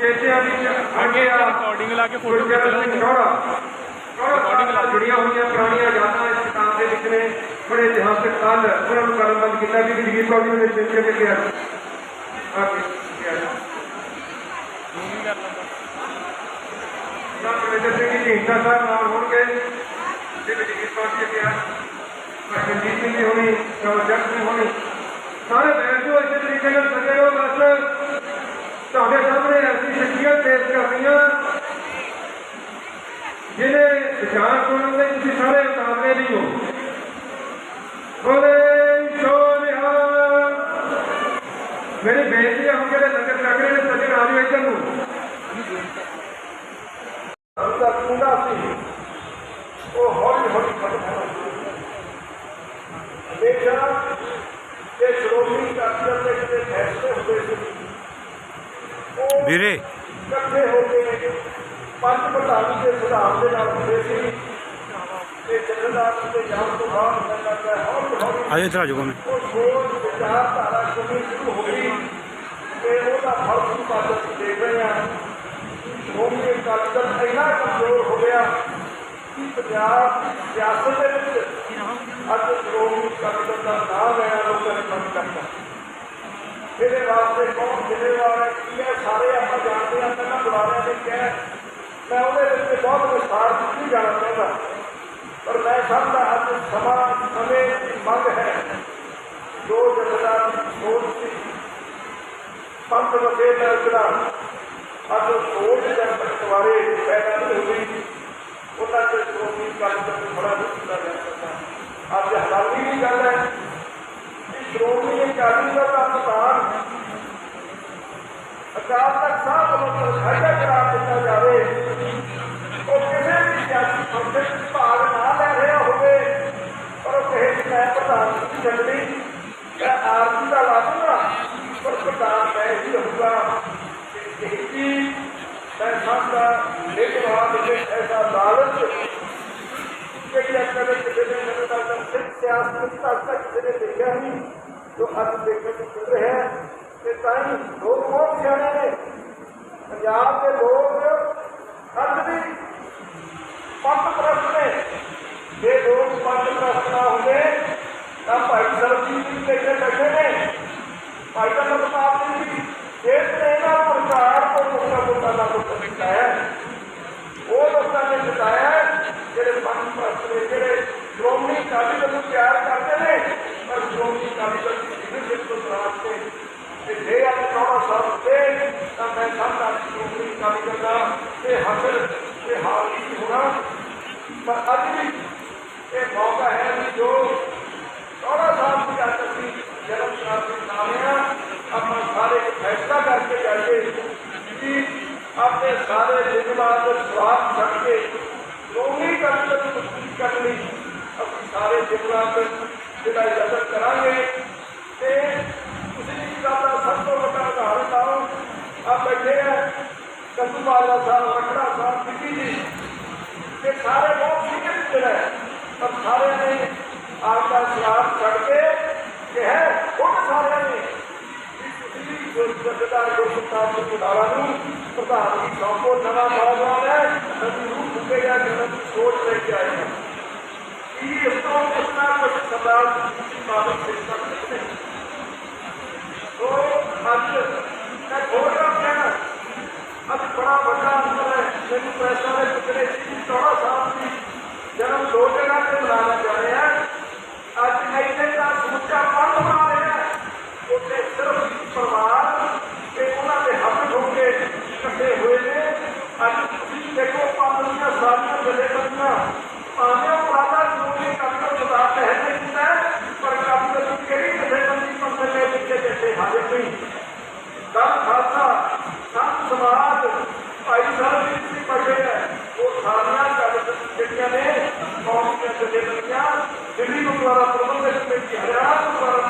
ਕੇਸਿਆਂ ਦੀ ਅੱਗੇ ਆ ਰਿਕਾਰਡਿੰਗ ਲਾ ਕੇ ਫੋਟੋ ਖਿੱਚ ਗੁਰਜਰ ਲਾਂਗੇ ਸਿੰਘ ਛੋੜਾ ਰਿਕਾਰਡਿੰਗ ਨਾਲ ਜੁੜੀਆਂ ਹੋਈਆਂ ਪੁਰਾਣੀਆਂ ਯਾਦਾਂ ਇਸ ਕਿਤਾਬ ਦੇ ਵਿੱਚ ਨੇ ਬੜੇ ਇਤਿਹਾਸਕ ਕੱਲ ਉਹਨਾਂ ਨੂੰ ਕਲਮਬੰਦ ਕੀਤਾ ਕਿ ਜਗੀਰ ਕੌਰ ਜੀ ਨੇ ਪੇਪਰ ਤੇ ਕਿਹਾ ਆਕੇ ਕਿਹਾ ਜ਼ੂਮ ਹੀ ਕਰ ਲੈਂਦਾ ਨਾ ਕਲੇਦਰ ਸਿੰਘ ਜੀ ਢੀਂਡਾ ਸਾਹਿਬ ਨਾਲ ਹੋਣਗੇ ਤੇ ਜਗੀਰ ਕੌਰ ਜੀ ਕਿਹਾ ਤੁਹਾਡੇ ਸਾਹਮਣੇ ਐਸੀ ਸ਼ਖਸੀਅਤ ਪੇਸ਼ ਕਰਨੀਆਂ ਜਿਹਨੇ ਵਿਚਾਰ ਸੁਣਨ ਲਈ ਤੁਸੀਂ ਸਾਰੇ ਉਤਾਰਨੇ ਨਹੀਂ ਹੋ। ਬੋਲੇ ਸੋਨਿਹਾ ਮੇਰੀ ਬੇਨਤੀ ਹੈ ਹੁਣ ਜਿਹੜੇ ਲੰਗਰ ਚੱਕ ਰਹੇ ਨੇ ਸੱਜਣ ਆ ਜਾਓ ਇੱਧਰ ਨੂੰ। ਅੰਦਰ ਕੁੰਡਾ ਸੀ। ਉਹ ਹੌਲੀ ਹੌਲੀ ਖਤਮ ਹੋਣਾ ਸ਼ੁਰੂ ਹੋਇਆ। ਸ਼੍ਰੋਮਣੀ ਅਕਾਲੀ ਦੇ ਫੈਸਲੇ ਹੁੰਦੇ ਸੀ ਵੀਰੇ। ਇਕੱਠੇ ਹੋ ਕੇ ਪੰਜ ਪ੍ਰਧਾਨ ਦੇ ਸੁਧਾਰ ਦੇ ਨਾਲ ਹੁੰਦੇ ਸੀ। ਤੇ ਜਥੇਦਾਰ ਦੇ ਜਾਣ ਤੋਂ ਬਾਅਦ ਮੈਂ ਹੈ ਹੌਲੀ ਹੌਲੀ ਆਜੋ ਇੱਧਰ ਆ ਜਾਓ ਮੈਂ ਉਹ ਸੋਚ ਵਿਚਾਰਧਾਰਾ ਕਮੀ ਸ਼ੁਰੂ ਹੋ ਗਈ। ਤੇ ਉਹਦਾ ਫਲ ਅਸੀਂ ਦੇਖ ਰਹੇ ਹਾਂ। ਸ਼੍ਰੋਮਣੀ ਅਕਾਲੀ ਦਲ ਇੰਨਾ ਕਮਜ਼ੋਰ ਹੋ ਗਿਆ ਕਿ ਪੰਜਾਬ ਸਿਆਸਤ ਦੇ ਵਿੱਚ ਅੱਜ ਸ਼੍ਰੋਮਣੀ ਅਕਾਲੀ ਦਲ ਦਾ ਨਾਮ ਲੈਣਾ ਲੋਕਾਂ ਨੇ ਬੰਦ ਕਰਤਾ। ਇਹਦੇ ਵਾਸਤੇ ਕੌਣ ਜ਼ਿੰਮੇਵਾਰ ਹੈ? ਕੀ ਹੈ ਹਾਂ ਪਹਿਲਾਂ ਬੁਲਾਰਿਆਂ ਮੈਂ ਉਹਦੇ ਵਿੱਚ ਬਹੁਤ ਵਿਸਥਾਰ ਨਹੀਂ ਜਾਣਾ ਚਾਹੁੰਦਾ। ਪਰ ਮੈਂ ਸਮਝਦਾ ਅੱਜ ਸਮਾਂ, ਸਮੇਂ ਦੀ ਮੰਗ ਹੈ। ਜੋ ਜਥੇਦਾਰ ਸੋਚ ਸੀ। ਪੰਥ ਵਸੇ ਦਾ ਜਿਹੜਾ ਅੱਜ ਸੋਚ ਜਨ ਪਟਵਾਰੇ ਪੈਦਾ ਨਹੀਂ ਹੋਈ ਉਹਨਾਂ ਤੇ ਸ਼੍ਰੋਮਣੀ ਅਕਾਲੀ ਦਲ ਬੜਾ ਦੁੱਖ ਜਾ ਸਕਦਾ। ਅੱਜ ਹਾਲੀ ਦੀ ਗੱਲ ਹੈ ਕਿ ਸ਼੍ਰੋਮਣੀ ਅਕਾਲੀ ਦਲ ਦਾ ਪ੍ਰਧਾਨ ਅਕਾਲ ਤਖਤ ਸਾਹਿਬ ਵੱਲੋਂ ਖੜਾ ਕਰਾ ਦਿੱਤਾ ਜਾਵੇ, ਉਹ ਕਿਸੇ ਵੀ ਸਿਆਸੀ ਫੰਕਸ਼ਨ ਵਿੱਚ ਭਾਗ ਨਾ ਲੈ ਰਿਹਾ ਹੋਵੇ, ਪਰ ਉਹ ਕਹੇ ਕਿ ਮੈਂ ਪ੍ਰਧਾਨ ਨਹੀਂ ਛੱਡਣੀ ਮੈਂ ਆਰਤੀ ਦਾ ਲਾ ਪਰ ਪ੍ਰਧਾਨ ਮੈਂ ਹੀ ਰਹੂੰਗਾ ਇਹ ਮੈਂ ਸਮਝਦਾ ਲੇਕਿਨ ਬਾਅਦ ਵਿੱਚ ਐਸਾ ਲਾਲਚ ਜਿਹੜੀ ਅਕਲ ਕਿਸੇ ਨੇ ਮੈਨੂੰ ਤਾਂ ਸਿਆਸਤ ਤੱਕ ਕਿਸੇ ਨੇ ਦੇਖਿਆ ਨਹੀਂ, ਜੋ ਅੱਜ ਦੇਖਣ ਨੂੰ ਮਿਲ ਰਿਹਾ ਹੈ ਤੇ ਤਾਂ ਹੀ ਲੋਕ ਬਹੁਤ ਸਿਆਣੇ ਨੇ। ਪੰਜਾਬ ਦੇ ਲੋਕ ਅੱਜ ਵੀ ਪੰਥ ਪ੍ਰਸਤ ਨੇ। ਜੇ ਲੋਕ ਪੰਥ ਪ੍ਰਸਤ ਨਾ ਹੁੰਦੇ ਤਾਂ ਭਾਈ ਸਰਬਜੀਤ ਜੀ ਬੈਠੇ ਬੈਠੇ ਨੇ। ਭਾਈ ਦਾ ਪ੍ਰਤਾਪ ਸਿੰਘ ਜੀ ਇਸ ਨੇ ਇਹਨਾਂ ਪ੍ਰਕਾਰ ਤੋਂ ਮੁਕਤਾ ਮੁਕਤਾ ਦਾ ਮੁਕਤ ਕੀਤਾ ਹੈ। ਉਹ ਲੋਕਾਂ ਨੇ ਜਿਤਾਇਆ ਹੈ, ਜਿਹੜੇ ਪੰਥ ਪ੍ਰਸਤ ਨੇ ਜਿਹੜੇ ਸ਼੍ਰੋਮਣੀ ਅਕਾਲੀ ਦਲ ਨੂੰ ਪਿਆਰ ਕਰਦੇ ਨੇ ਪਰ ਸ਼੍ਰੋਮਣੀ ਅਕਾਲੀ ਦਲ ਦੀ ਲੀਡਰਸ਼ਿਪ ਤੋਂ ਨਾਰਾਜ਼ ਨੇ ਤੇ ਜੇ ਅੱਜ ਚੌੜਾ ਸਾਹਿਬ ਤੇ ਤਾਂ ਮੈਂ ਸਮਝਦਾ ਕਿ ਇਹ ਹਾਸਲ ਤੇ ਹਾਲ ਨਹੀਂ ਹੋਣਾ ਪਰ ਅੱਜ ਵੀ ਇਹ ਮੌਕਾ ਹੈ ਵੀ ਜੋ ਚੌੜਾ ਸਾਹਿਬ ਦੀ ਅੱਜ ਅਸੀਂ ਜਨਮ ਸ਼ਤਾਬਦੀ ਮਨਾਉਂਦੇ ਆਪਾਂ ਸਾਰੇ ਫੈਸਲਾ ਕਰਕੇ ਜਾਈਏ ਕਿ ਆਪਣੇ ਸਾਰੇ ਜ਼ਿੰਮੇਵਾਰ ਦੇ ਸਵਾਲ ਛੱਡ ਕੇ ਲੋਕੀ ਕਰਨ ਦੀ ਮੁਕਤੀ ਕਰਨ ਲਈ ਅਸੀਂ ਸਾਰੇ ਜ਼ਿੰਮੇਵਾਰ ਜਿਹੜਾ ਯਤਨ ਕਰਾਂਗੇ ਤੇ ਤੁਸੀਂ ਇਸ ਗੱਲ ਦਾ ਸਭ ਤੋਂ ਵੱਡਾ ਉਦਾਹਰਨ ਲਾਓ ਆ ਬੈਠੇ ਆ ਕੰਦੂਵਾਲਾ ਸਾਹਿਬ ਰਖੜਾ ਸਾਹਿਬ ਪਿੱਟੀ ਜੀ। ਇਹ ਸਾਰੇ ਬਹੁਤ ਸੀਨੀਅਰ ਜਿਹੜਾ ਪਰ ਸਾਰਿਆਂ ਨੇ ਆਪਦਾ ਸਵਾਲ ਛੱਡ ਕੇ ਕਿਹਾ ਉਹ ਸਾਰਿਆਂ ਨੇ ਜੋ ਜਥੇਦਾਰ ਗੁਰਸਤਾਨ ਸਿੰਘ ਬੁਲਾਰਾ ਨੂੰ ਪ੍ਰਧਾਨ ਦੀ ਸੌਂਪੋ ਨਵਾਂ ਨੌਜਵਾਨ ਹੈ। ਨਵੀਂ ਰੂਹ ਫੁੱਕੇਗਾ ਜਨਮ ਦੀ ਸੋਚ ਲੈ ਕੇ ਆਏਗਾ ਕੀ ਇਸ ਤੋਂ ਕਿਸਨਾ ਕੁਝ ਸਰਦਾਰ ਜੀ ਬਾਬਤ ਸੇ Sempre pressão, ele दुनिया में और दुनिया से लेकर दिल्ली गुरुद्वारा प्रबंधक समिति हरियाणा गुरुद्वारा